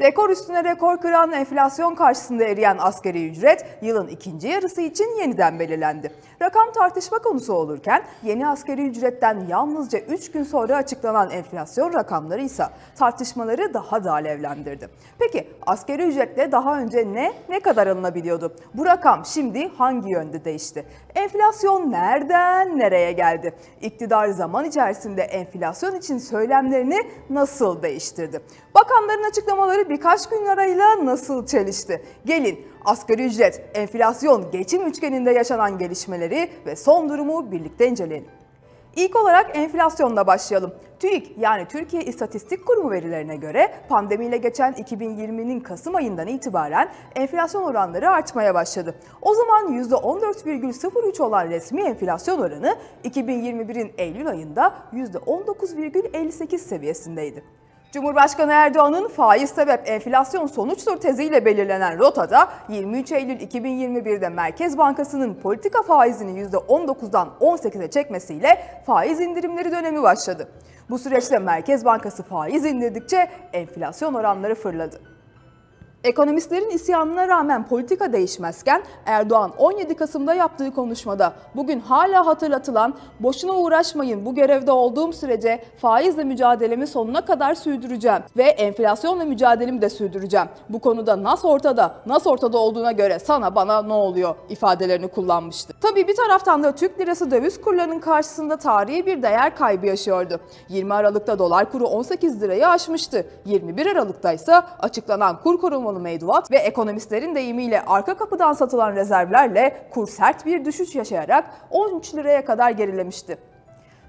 Rekor üstüne rekor kıran enflasyon karşısında eriyen asgari ücret yılın ikinci yarısı için yeniden belirlendi. Rakam tartışma konusu olurken yeni asgari ücretten yalnızca 3 gün sonra açıklanan enflasyon rakamları ise tartışmaları daha da alevlendirdi. Peki asgari ücretle daha önce ne ne kadar alınabiliyordu? Bu rakam şimdi hangi yönde değişti? Enflasyon nereden nereye geldi? İktidar zaman içerisinde enflasyon için söylemlerini nasıl değiştirdi? Bakanların açıklamaları birkaç gün arayla nasıl çelişti? Gelin asgari ücret, enflasyon, geçim üçgeninde yaşanan gelişmeleri ve son durumu birlikte inceleyelim. İlk olarak enflasyonla başlayalım. TÜİK yani Türkiye İstatistik Kurumu verilerine göre pandemiyle geçen 2020'nin Kasım ayından itibaren enflasyon oranları artmaya başladı. O zaman %14,03 olan resmi enflasyon oranı 2021'in Eylül ayında %19,58 seviyesindeydi. Cumhurbaşkanı Erdoğan'ın faiz sebep enflasyon sonuçtur teziyle belirlenen rotada 23 Eylül 2021'de Merkez Bankası'nın politika faizini %19'dan 18'e çekmesiyle faiz indirimleri dönemi başladı. Bu süreçte Merkez Bankası faiz indirdikçe enflasyon oranları fırladı. Ekonomistlerin isyanına rağmen politika değişmezken Erdoğan 17 Kasım'da yaptığı konuşmada bugün hala hatırlatılan boşuna uğraşmayın bu görevde olduğum sürece faizle mücadelemi sonuna kadar sürdüreceğim ve enflasyonla mücadelemi de sürdüreceğim. Bu konuda nas ortada, nas ortada olduğuna göre sana bana ne oluyor ifadelerini kullanmıştı. Tabii bir taraftan da Türk lirası döviz kurlarının karşısında tarihi bir değer kaybı yaşıyordu. 20 Aralık'ta dolar kuru 18 lirayı aşmıştı. 21 Aralık'ta ise açıklanan kur korumalı mevduat ve ekonomistlerin deyimiyle arka kapıdan satılan rezervlerle kur sert bir düşüş yaşayarak 13 liraya kadar gerilemişti.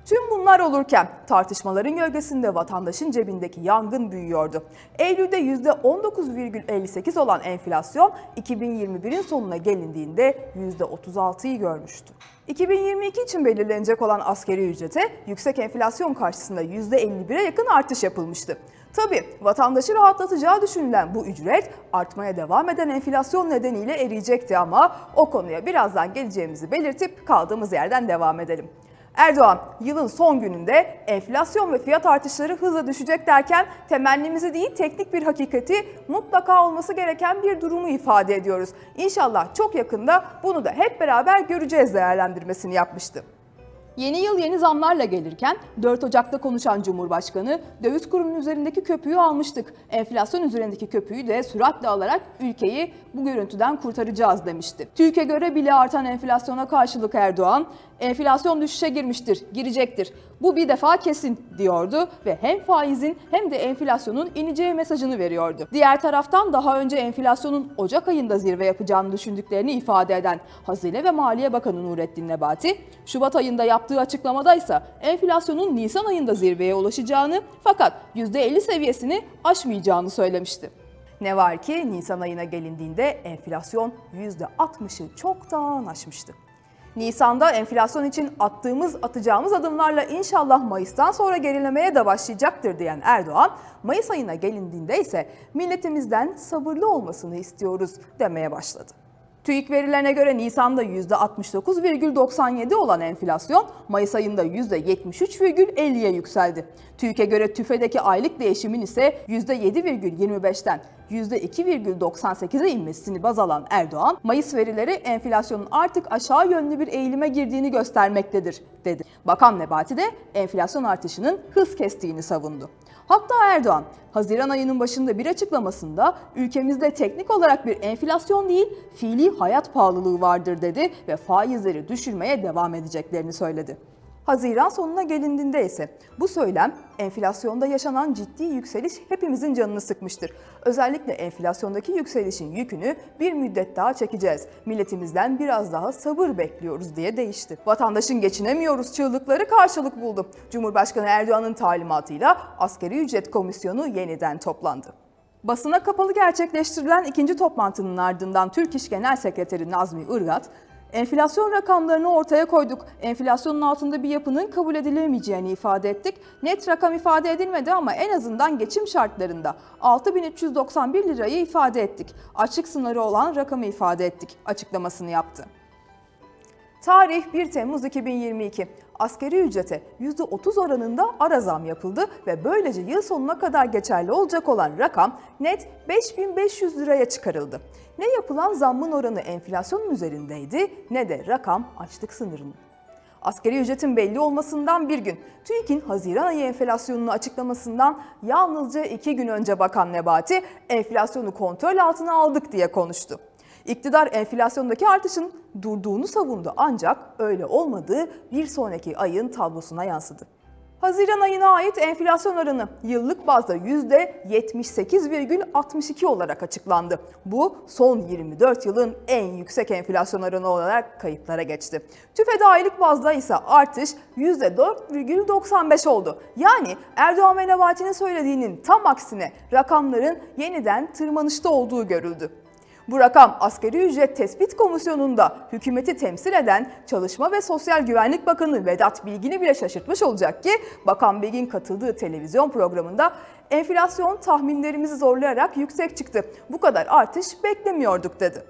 Tüm bunlar olurken tartışmaların gölgesinde vatandaşın cebindeki yangın büyüyordu. Eylül'de %19,58 olan enflasyon 2021'in sonuna gelindiğinde %36'yı görmüştü. 2022 için belirlenecek olan askeri ücrete yüksek enflasyon karşısında %51'e yakın artış yapılmıştı. Tabii vatandaşı rahatlatacağı düşünülen bu ücret artmaya devam eden enflasyon nedeniyle eriyecekti ama o konuya birazdan geleceğimizi belirtip kaldığımız yerden devam edelim. Erdoğan yılın son gününde enflasyon ve fiyat artışları hızla düşecek derken temennimizi değil teknik bir hakikati mutlaka olması gereken bir durumu ifade ediyoruz. İnşallah çok yakında bunu da hep beraber göreceğiz değerlendirmesini yapmıştı. Yeni yıl yeni zamlarla gelirken 4 Ocak'ta konuşan Cumhurbaşkanı döviz kurunun üzerindeki köpüğü almıştık. Enflasyon üzerindeki köpüğü de süratle alarak ülkeyi bu görüntüden kurtaracağız demişti. TÜİK'e göre bile artan enflasyona karşılık Erdoğan, enflasyon düşüşe girmiştir, girecektir. Bu bir defa kesin diyordu ve hem faizin hem de enflasyonun ineceği mesajını veriyordu. Diğer taraftan daha önce enflasyonun Ocak ayında zirve yapacağını düşündüklerini ifade eden Hazine ve Maliye Bakanı Nurettin Nebati, Şubat ayında yaptığı açıklamada ise enflasyonun Nisan ayında zirveye ulaşacağını fakat %50 seviyesini aşmayacağını söylemişti. Ne var ki Nisan ayına gelindiğinde enflasyon %60'ı çoktan aşmıştı. Nisan'da enflasyon için attığımız atacağımız adımlarla inşallah Mayıs'tan sonra gerilemeye de başlayacaktır diyen Erdoğan, Mayıs ayına gelindiğinde ise milletimizden sabırlı olmasını istiyoruz demeye başladı. TÜİK verilerine göre Nisan'da %69,97 olan enflasyon Mayıs ayında %73,50'ye yükseldi. TÜİK'e göre TÜFE'deki aylık değişimin ise %7,25'ten %2,98'e inmesini baz alan Erdoğan, Mayıs verileri enflasyonun artık aşağı yönlü bir eğilime girdiğini göstermektedir dedi. Bakan Nebati de enflasyon artışının hız kestiğini savundu. Hatta Erdoğan, Haziran ayının başında bir açıklamasında ülkemizde teknik olarak bir enflasyon değil, fiili hayat pahalılığı vardır dedi ve faizleri düşürmeye devam edeceklerini söyledi. Haziran sonuna gelindiğinde ise bu söylem enflasyonda yaşanan ciddi yükseliş hepimizin canını sıkmıştır. Özellikle enflasyondaki yükselişin yükünü bir müddet daha çekeceğiz. Milletimizden biraz daha sabır bekliyoruz diye değişti. Vatandaşın geçinemiyoruz çığlıkları karşılık buldu. Cumhurbaşkanı Erdoğan'ın talimatıyla Asgari Ücret Komisyonu yeniden toplandı. Basına kapalı gerçekleştirilen ikinci toplantının ardından Türk İş Genel Sekreteri Nazmi Irgat, Enflasyon rakamlarını ortaya koyduk. Enflasyonun altında bir yapının kabul edilemeyeceğini ifade ettik. Net rakam ifade edilmedi ama en azından geçim şartlarında 6391 lirayı ifade ettik. Açık sınırı olan rakamı ifade ettik açıklamasını yaptı. Tarih 1 Temmuz 2022. Askeri ücrete %30 oranında ara zam yapıldı ve böylece yıl sonuna kadar geçerli olacak olan rakam net 5500 liraya çıkarıldı. Ne yapılan zammın oranı enflasyonun üzerindeydi ne de rakam açlık sınırının. Askeri ücretin belli olmasından bir gün, TÜİK'in Haziran ayı enflasyonunu açıklamasından yalnızca iki gün önce Bakan Nebati enflasyonu kontrol altına aldık diye konuştu. İktidar enflasyondaki artışın durduğunu savundu ancak öyle olmadığı bir sonraki ayın tablosuna yansıdı. Haziran ayına ait enflasyon oranı yıllık bazda %78,62 olarak açıklandı. Bu son 24 yılın en yüksek enflasyon oranı olarak kayıtlara geçti. TÜFE'de aylık bazda ise artış %4,95 oldu. Yani Erdoğan ve Nebati'nin söylediğinin tam aksine rakamların yeniden tırmanışta olduğu görüldü. Bu rakam Asgari Ücret Tespit Komisyonu'nda hükümeti temsil eden Çalışma ve Sosyal Güvenlik Bakanı Vedat Bilgin'i bile şaşırtmış olacak ki Bakan Bilgin katıldığı televizyon programında enflasyon tahminlerimizi zorlayarak yüksek çıktı. Bu kadar artış beklemiyorduk dedi.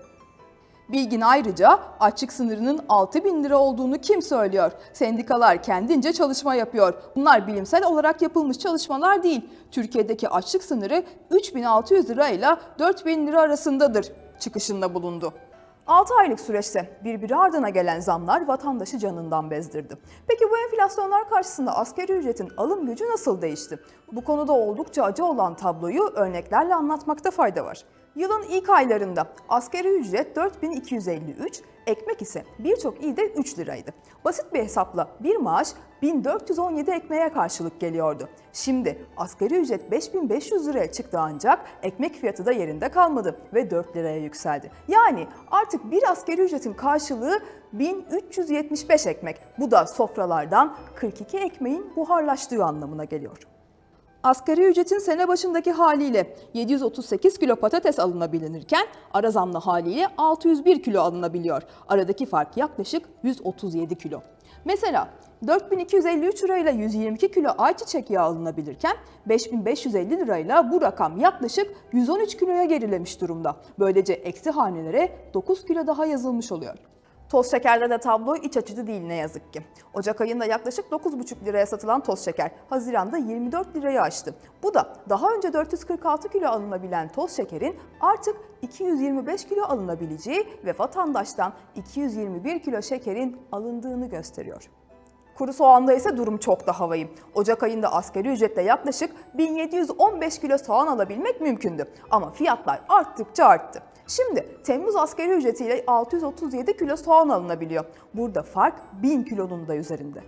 Bilgin ayrıca açlık sınırının 6 bin lira olduğunu kim söylüyor? Sendikalar kendince çalışma yapıyor. Bunlar bilimsel olarak yapılmış çalışmalar değil. Türkiye'deki açlık sınırı 3600 lira ile 4000 lira arasındadır çıkışında bulundu. 6 aylık süreçte birbiri ardına gelen zamlar vatandaşı canından bezdirdi. Peki bu enflasyonlar karşısında asgari ücretin alım gücü nasıl değişti? Bu konuda oldukça acı olan tabloyu örneklerle anlatmakta fayda var. Yılın ilk aylarında asgari ücret 4253, ekmek ise birçok ilde 3 liraydı. Basit bir hesapla bir maaş 1417 ekmeğe karşılık geliyordu. Şimdi asgari ücret 5500 liraya çıktı ancak ekmek fiyatı da yerinde kalmadı ve 4 liraya yükseldi. Yani artık bir asgari ücretin karşılığı 1375 ekmek. Bu da sofralardan 42 ekmeğin buharlaştığı anlamına geliyor. Asgari ücretin sene başındaki haliyle 738 kilo patates alınabilirken ara zamlı haliyle 601 kilo alınabiliyor. Aradaki fark yaklaşık 137 kilo. Mesela 4253 lirayla 122 kilo ayçiçek yağı alınabilirken 5550 lirayla bu rakam yaklaşık 113 kiloya gerilemiş durumda. Böylece eksi hanelere 9 kilo daha yazılmış oluyor. Toz şekerde de tablo iç açıcı değil ne yazık ki. Ocak ayında yaklaşık 9,5 liraya satılan toz şeker Haziran'da 24 lirayı aştı. Bu da daha önce 446 kilo alınabilen toz şekerin artık 225 kilo alınabileceği ve vatandaştan 221 kilo şekerin alındığını gösteriyor. Kuru soğanda ise durum çok daha vahim. Ocak ayında asgari ücretle yaklaşık 1715 kilo soğan alabilmek mümkündü. Ama fiyatlar arttıkça arttı. Şimdi Temmuz asgari ücretiyle 637 kilo soğan alınabiliyor. Burada fark 1000 kilonun da üzerinde.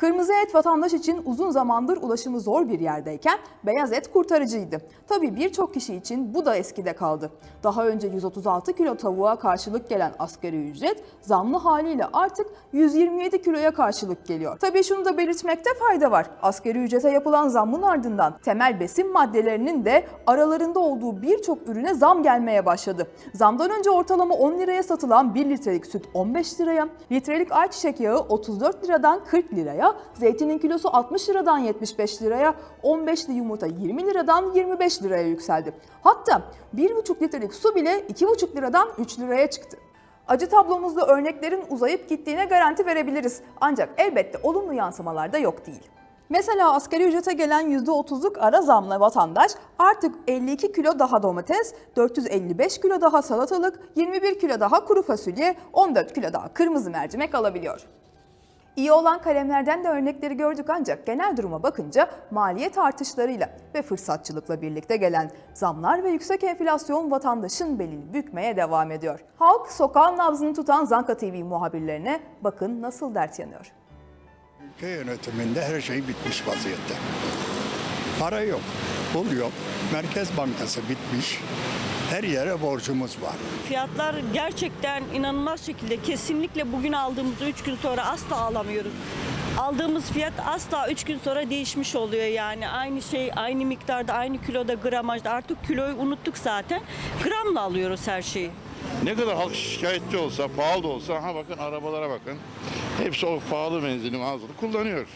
Kırmızı et vatandaş için uzun zamandır ulaşımı zor bir yerdeyken beyaz et kurtarıcıydı. Tabii birçok kişi için bu da eskide kaldı. Daha önce 136 kilo tavuğa karşılık gelen asgari ücret zamlı haliyle artık 127 kiloya karşılık geliyor. Tabii şunu da belirtmekte fayda var. Asgari ücrete yapılan zammın ardından temel besin maddelerinin de aralarında olduğu birçok ürüne zam gelmeye başladı. Zamdan önce ortalama 10 liraya satılan 1 litrelik süt 15 liraya, litrelik ayçiçek yağı 34 liradan 40 liraya, zeytinin kilosu 60 liradan 75 liraya, 15'li yumurta 20 liradan 25 liraya yükseldi. Hatta 1,5 litrelik su bile 2,5 liradan 3 liraya çıktı. Acı tablomuzda örneklerin uzayıp gittiğine garanti verebiliriz. Ancak elbette olumlu yansımalar da yok değil. Mesela asgari ücrete gelen %30'luk ara zamla vatandaş artık 52 kilo daha domates, 455 kilo daha salatalık, 21 kilo daha kuru fasulye, 14 kilo daha kırmızı mercimek alabiliyor. İyi olan kalemlerden de örnekleri gördük ancak genel duruma bakınca maliyet artışlarıyla ve fırsatçılıkla birlikte gelen zamlar ve yüksek enflasyon vatandaşın belini bükmeye devam ediyor. Halk sokağın nabzını tutan Zanka TV muhabirlerine bakın nasıl dert yanıyor. Ülke yönetiminde her şey bitmiş vaziyette. Para yok, pul yok, Merkez Bankası bitmiş, her yere borcumuz var. Fiyatlar gerçekten inanılmaz şekilde kesinlikle bugün aldığımızda 3 gün sonra asla alamıyoruz. Aldığımız fiyat asla 3 gün sonra değişmiş oluyor yani. Aynı şey aynı miktarda aynı kiloda gramajda artık kiloyu unuttuk zaten. Gramla alıyoruz her şeyi. Ne kadar halk şikayetçi olsa, pahalı da olsa, ha bakın arabalara bakın. Hepsi o pahalı benzinin ağzını kullanıyor.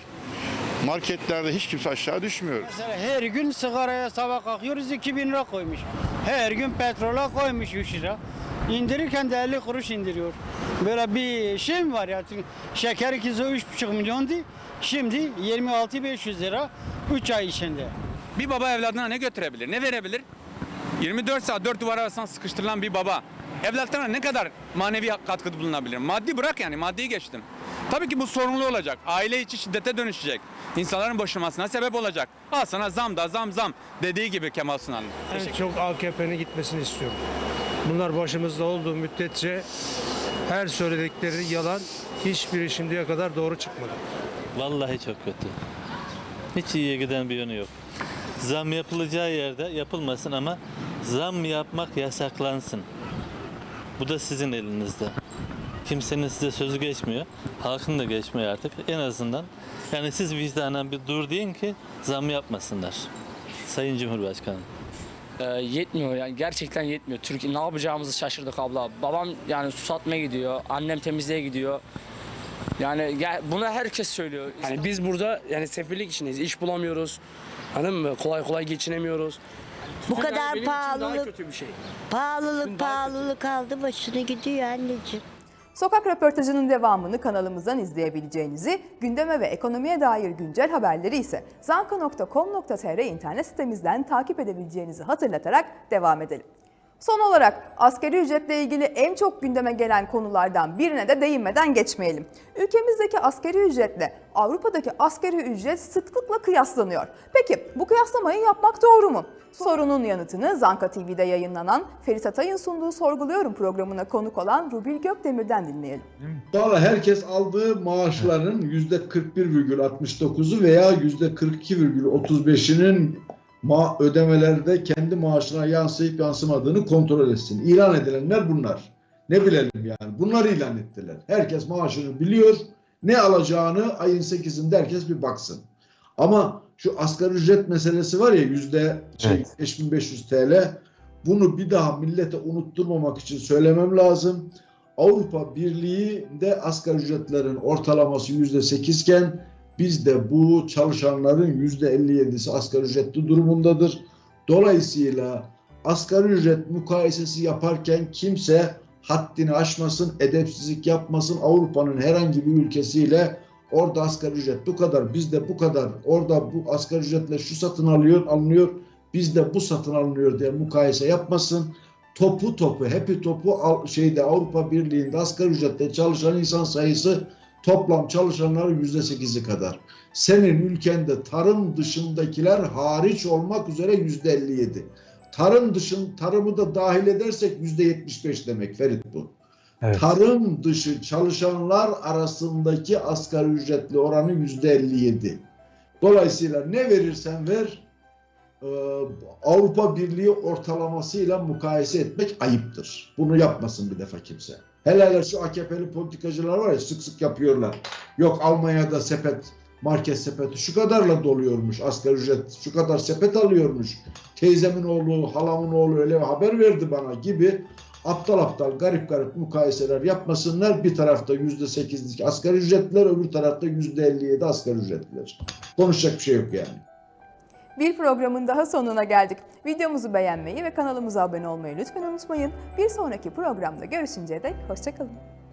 Marketlerde hiç kimse aşağı düşmüyor. Mesela her gün sigaraya sabah kalkıyoruz 2000 lira koymuş. Her gün petrola koymuş 3 lira. İndirirken de 50 kuruş indiriyor. Böyle bir şey mi var ya? Şeker ikisi 3,5 milyondu. Şimdi 26 500 lira 3 ay içinde. Bir baba evladına ne götürebilir, ne verebilir? 24 saat dört duvar arasında sıkıştırılan bir baba evlatlarına ne kadar manevi katkıda bulunabilir? Maddi bırak yani maddiyi geçtim. Tabii ki bu sorumlu olacak. Aile içi şiddete dönüşecek. İnsanların boşanmasına sebep olacak. Al sana zam da zam zam dediği gibi Kemal Sunal'ın. En çok AKP'nin gitmesini istiyorum. Bunlar başımızda olduğu müddetçe her söyledikleri yalan hiçbiri şimdiye kadar doğru çıkmadı. Vallahi çok kötü. Hiç iyiye giden bir yönü yok. Zam yapılacağı yerde yapılmasın ama zam yapmak yasaklansın. Bu da sizin elinizde. Kimsenin size sözü geçmiyor. Halkın da geçmiyor artık. En azından yani siz vicdanen bir dur deyin ki zam yapmasınlar. Sayın Cumhurbaşkanım. Ee, yetmiyor yani gerçekten yetmiyor. Türkiye ne yapacağımızı şaşırdık abla. Babam yani su satmaya gidiyor, annem temizliğe gidiyor. Yani ya, bunu herkes söylüyor. Yani biz burada yani sefillik içindeyiz. İş bulamıyoruz. Anladın mı? Kolay kolay geçinemiyoruz. Bu kadar benim için daha pahalılık, kötü bir şey. pahalılık, pahalılık aldı başını gidiyor anneciğim. Sokak röportajının devamını kanalımızdan izleyebileceğinizi, gündeme ve ekonomiye dair güncel haberleri ise zanka.com.tr internet sitemizden takip edebileceğinizi hatırlatarak devam edelim. Son olarak asgari ücretle ilgili en çok gündeme gelen konulardan birine de değinmeden geçmeyelim. Ülkemizdeki asgari ücretle Avrupa'daki asgari ücret sıklıkla kıyaslanıyor. Peki bu kıyaslamayı yapmak doğru mu? Sorunun yanıtını Zanka TV'de yayınlanan Ferit Atay'ın sunduğu Sorguluyorum programına konuk olan Rubil Gökdemir'den dinleyelim. Sonra herkes aldığı maaşların %41,69'u veya %42,35'inin ma ödemelerde kendi maaşına yansıyıp yansımadığını kontrol etsin. İlan edilenler bunlar. Ne bilelim yani. Bunları ilan ettiler. Herkes maaşını biliyor. Ne alacağını ayın 8'inde herkes bir baksın. Ama şu asgari ücret meselesi var ya yüzde şey, 5500 TL. Bunu bir daha millete unutturmamak için söylemem lazım. Avrupa Birliği'nde asgari ücretlerin ortalaması yüzde sekiz iken bizde bu çalışanların yüzde 57'si asgari ücretli durumundadır. Dolayısıyla asgari ücret mukayesesi yaparken kimse haddini aşmasın, edepsizlik yapmasın. Avrupa'nın herhangi bir ülkesiyle orada asgari ücret bu kadar, bizde bu kadar, orada bu asgari ücretle şu satın alıyor, alınıyor, bizde bu satın alınıyor diye mukayese yapmasın topu topu, hepi topu şeyde Avrupa Birliği'nde asgari ücretle çalışan insan sayısı toplam çalışanların yüzde sekizi kadar. Senin ülkende tarım dışındakiler hariç olmak üzere yüzde elli yedi. Tarım dışın tarımı da dahil edersek yüzde yetmiş beş demek Ferit bu. Tarım dışı çalışanlar arasındaki asgari ücretli oranı yüzde elli yedi. Dolayısıyla ne verirsen ver Avrupa Birliği ortalamasıyla mukayese etmek ayıptır. Bunu yapmasın bir defa kimse. Hele hele şu AKP'li politikacılar var ya sık sık yapıyorlar. Yok Almanya'da sepet, market sepeti şu kadarla doluyormuş asgari ücret, şu kadar sepet alıyormuş. Teyzemin oğlu, halamın oğlu öyle haber verdi bana gibi aptal aptal garip garip mukayeseler yapmasınlar. Bir tarafta yüzde sekizlik asgari ücretliler, öbür tarafta yüzde elli yedi asgari ücretliler. Konuşacak bir şey yok yani. Bir programın daha sonuna geldik. Videomuzu beğenmeyi ve kanalımıza abone olmayı lütfen unutmayın. Bir sonraki programda görüşünceye dek hoşçakalın.